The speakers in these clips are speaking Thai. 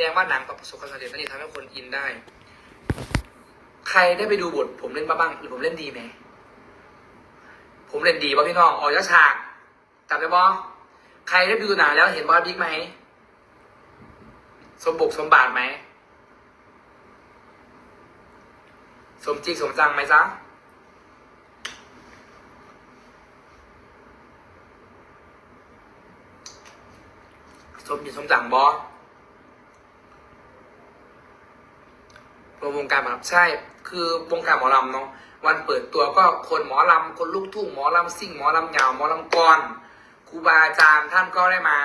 แสดงว่าหนังประสบความสำเร็จนั่นเองทำให้คนอินได้ ใครได้ไปดูบท ผมเล่นบ้าบ้างหรือผมเล่นดีไหม ผมเล่นดีป่ะพี่น้องออกจากฉากจำได้ป่ะใครได้ไปดูหนังแล้วเห็นบอสบิ๊กไหม สมบุกสมบาทไหม สมจริงสมจังไหมจ๊ะสมจริงสมจังบอส วงการหมอลำใช่ คือวงการหมอลำเนาะวันเปิดตัวก็คนหมอลำคนลูกทุ่งหมอลำซิ่งหมอลำเหงาหมอลำกรครูบาอาจารย์ท่านก็ได้มา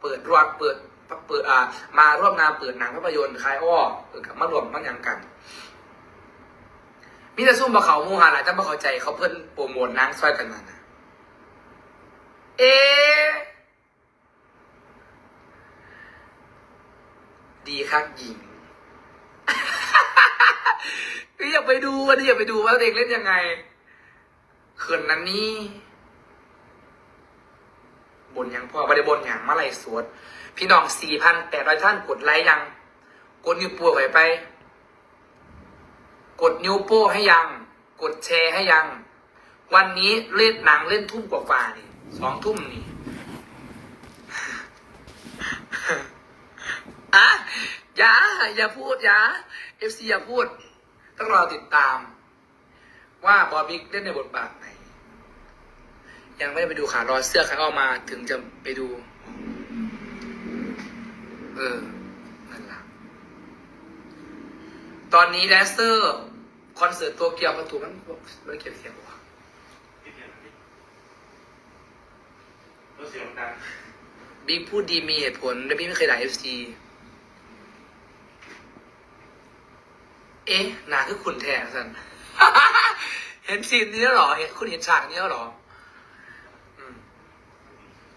เปิดรวดเปิดเปิดอ่ามาร่วมงานเปิดหนังภาพยนตร์คลายอ้อเออกับมารวมมันยังกันมีแต่ซุ่มบะเขามูหาหลายจ้าบะเขาใจเขาเพิ่นโปรโมทนังซอยกันมานะเอะดีครับหญิง อยากไปดูอันนี้อยากไปดูว่าเด็กเล่นยังไงเขินนั้นนี่บนยังพ่อไม่ได้บนอย่างมาไหลสวด พี่น้องสี่พันแปดร้อยท่านกดไลค์ยัง กดนิ้วโป้ไว้ไป กดนิ้วโป้ให้ยัง กดแชร์ให้ยัง วันนี้เล่นหนังเล่นทุ่มกว่าๆนี่สองทุ่มนี่อะอย่าอย่าพูดอย่าเอฟซีอย่าพูด ต้องรอติดตาม ว่าบอบิ๊กเล่นในบทบาทไหน ยังไม่ได้ไปดูขารอเสื้อใครเอามาถึงจะไปดู เออนั่นละตอนนี้แดนเซอร์คอนเสิร์ตตัวเกียวประตูมันมันเก็บเสียงวะพี่เพียรพี่รถเสียงดังบิ๊กพูดดีมีเหตุผลและบิ๊กไม่เคยด่าเอฟซี เอ๊ะหนาคือคุณแทนสัน เห็นซีนนี้แล้วหรอเห็นคุณเห็นฉากนี้แล้วหรอ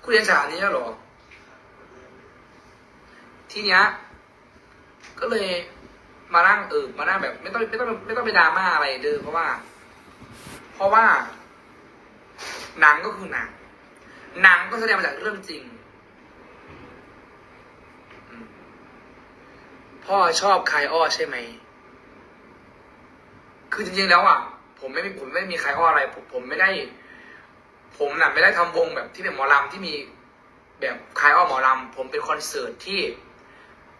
คุณเห็นฉากนี้แล้วหรอ ทีเนี้ยก็เลยมานั่งเออมานั่งแบบ ไม่ต้องไม่ต้องไม่ต้องไปดราม่าอะไรเด้อเพราะว่า เพราะว่า หนังก็คือหนัง หนังก็แสดงมาจากเรื่องจริงพ่อชอบคายอ้อใช่ไหม คือจริงๆแล้วอะผมไม่มีผมไม่มีใคายอ้ออะไร ผมผมไม่ได้ ผมน่ะไม่ได้ทำวงแบบที่เป็นหมอลำที่มีแบบใคายอ้อหมอลำผมเป็นคอนเสิร์ตที่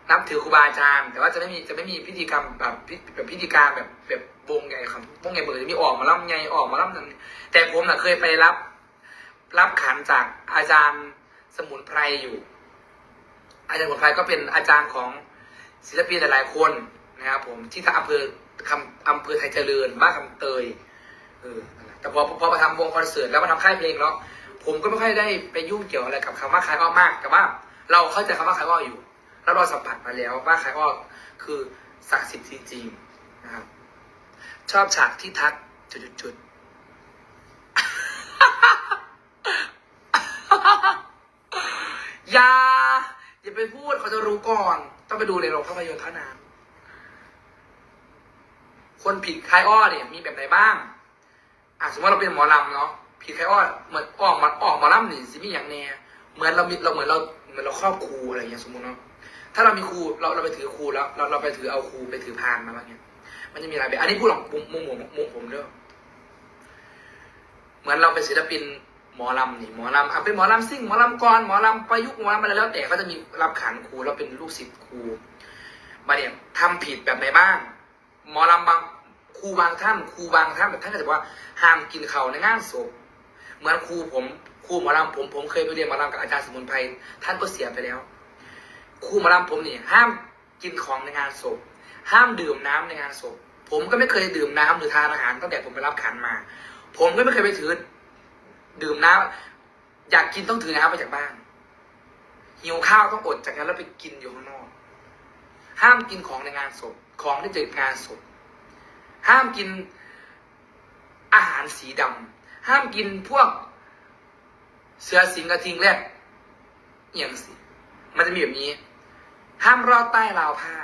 นับถือครูบาอาจารย์ แต่ว่าจะไม่มีจะไม่มีพิธีกรรมแบบแบบพิธีการแบบแบบวงใหญ่ครับวงใหญ่เปิดจะมีออกมาล่ำใหญ่ออกมาล่ำนั้นแต่ผมน่ะเคยไปรับ รับขันจากอาจารย์สมุนไพรอยู่ อาจารย์สมุนไพรก็เป็นอาจารย์ของศิลปินหลายๆคนนะครับผมที่ทาอำเภอ คำอำเภอไทยเจริญบ้านคำเตยเออแต่พอพอมาทำวงคอนเสิร์ตแล้วมาทำค่ายเพลงแล้วผมก็ไม่ค่อยได้ไปยุ่งเกี่ยวอะไรกับคำว่าขายอ้อมาก แต่ว่าเราเข้าใจคำว่าขายอ้ออยู่ แล้วเราสัมผัสมาแล้วว่าขายอ้อคือศักดิ์สิทธิ์จริงๆนะครับชอบฉากที่ทักจุดๆๆอย่าอย่าไปพูดเขาจะรู้ก่อน ต้องไปดูในโรงภาพยนตร์เท่านั้น คนผิดคายอ้อเนี่ยมีแบบไหนบ้างอะสมมติเราเป็นหมอลำเนาะผิดคายอ้อเหมือนออกมาออกหมาลำนี่สิมีอย่างแน่เหมือนเรามีเราเหมือนเราเหมือนเราครอบครูอะไรอย่างเงี้ยสมมติเนาะถ้าเรามีครูเราเราไปถือครูแล้วเราเราไปถือเอาครูไปถือพานมาอะไรเงี้ยมันจะมีหลายแบบอันนี้พูดหรอกมุมมุมมุมมุมผมเด้อเหมือนเราเป็นศิลปินหมอลำนี่หมอลำอะเป็นหมอลำซิ่งหมอลำกรหมอลำประยุกต์หมอลำอะไรแล้วแต่ก็จะมีรับขันครูเราเป็นลูกศิษย์ครูมาเนี่ยทำผิดแบบไหนบ้าง หมอลำบาง ครูบางท่านครูบางท่านแบบท่านก็จะบอกว่าห้ามกินเขาในงานศพเหมือนครูผมครูหมอลำผมผมเคยไปเรียนหมอลำกับอาจารย์สมุนไพรท่านก็เสียไปแล้วครูหมอลำผมนี่ห้ามกินของในงานศพ ห้ามดื่มน้ำในงานศพ ผมก็ไม่เคยดื่มน้ำหรือทานอาหารตั้งแต่ผมไปรับขันมา ผมก็ไม่เคยไปถือดื่มน้ำอยากกินต้องถือน้ำมาจากบ้านหิวข้าวต้องอดจากนั้นแล้วไปกินอยู่ข้างนอก ห้ามกินของในงานศพ ของที่เกิดงานศพ ห้ามกินอาหารสีดำห้ามกินพวกเสือสิงกระทิงแรกเอียงสิมันจะมีแบบนี้ ห้ามรอดใต้ราวผ้า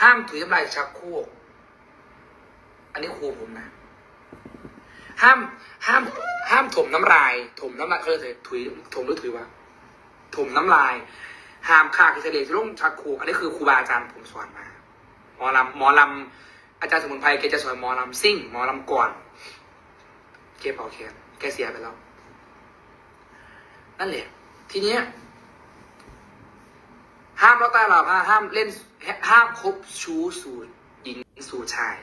ห้ามถุยน้ำลายชักโครกอันนี้ครูผมนะ ห้ามห้ามห้ามถมน้ำลาย ถมน้ำลายเขาเรียกอะถุยถมหรือถุยวะถมน้ำลาย ห้ามฆ่ากิเลสลุ่งชักครูอันนี้คือครูบาอาจารย์ผมสอนมาหมอลำหมอลำ อาจารย์สมุนไพรแกจะสอนหมอลำซิ่ง หมอลำก่อนแกเป่าแคนแกเสียไปแล้ว นั่นแหละ ทีเนี้ย ห้ามเราตาหลับห้ามเล่น ห้ามคบชู้สู่หญิงสู่ชาย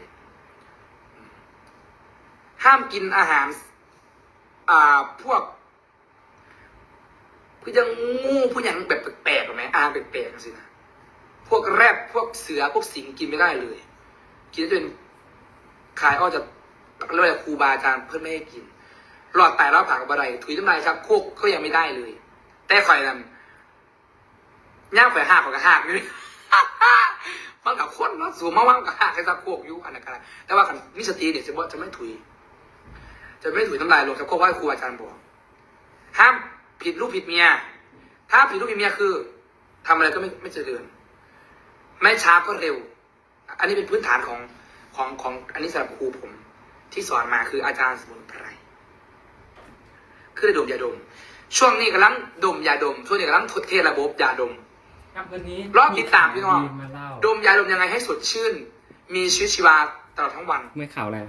ห้ามกินอาหาร อ่าพวกผู้ยังงูผู้ยังแบบแปลกๆหรอไหมอาหารแปลกๆสินะพวกแรดพวกเสือพวกสิงกินไม่ได้เลย กินจนขายอ้อจะเรียกว่าครูบาอาจารย์เพื่อนไม่ให้กิน หลอดไตรอบผักกับอะไรถุยน้ำลายครับโคกก็ยังไม่ได้เลย แต่ข่อยนั่นย่างข่อยหักข่อยก็หักอยู่มันกับคนเนาะสูงมากๆกับหักให้ซักโคกอยู่อันนั้นก็ได้แต่ว่าคันมิสตีเนี่ยจะว่าจะไม่ถุย จะไม่ถุยน้ำลายลงครับโคกว่าครูอาจารย์บอกห้ามผิดลูกผิดเมีย ถ้าผิดลูกผิดเมียคือทำอะไรก็ไม่ไม่เจริญ ไม่ช้าก็เร็ว อันนี้เป็นพื้นฐานของของของอันนี้สำหรับครูผม ที่สอนมาคืออาจารย์สมุนไพรคือได้ดมยาดม ช่วงนี้กำลังดมยาดม ช่วงนี้กำลังทดเทระบบยาดมครับวันนี้รอบติดตามพี่น้องมาเล่าดมยาดมยังไงให้สดชื่น มีชีวิตชีวาตลอดทั้งวันเมื่อข่าวอะไร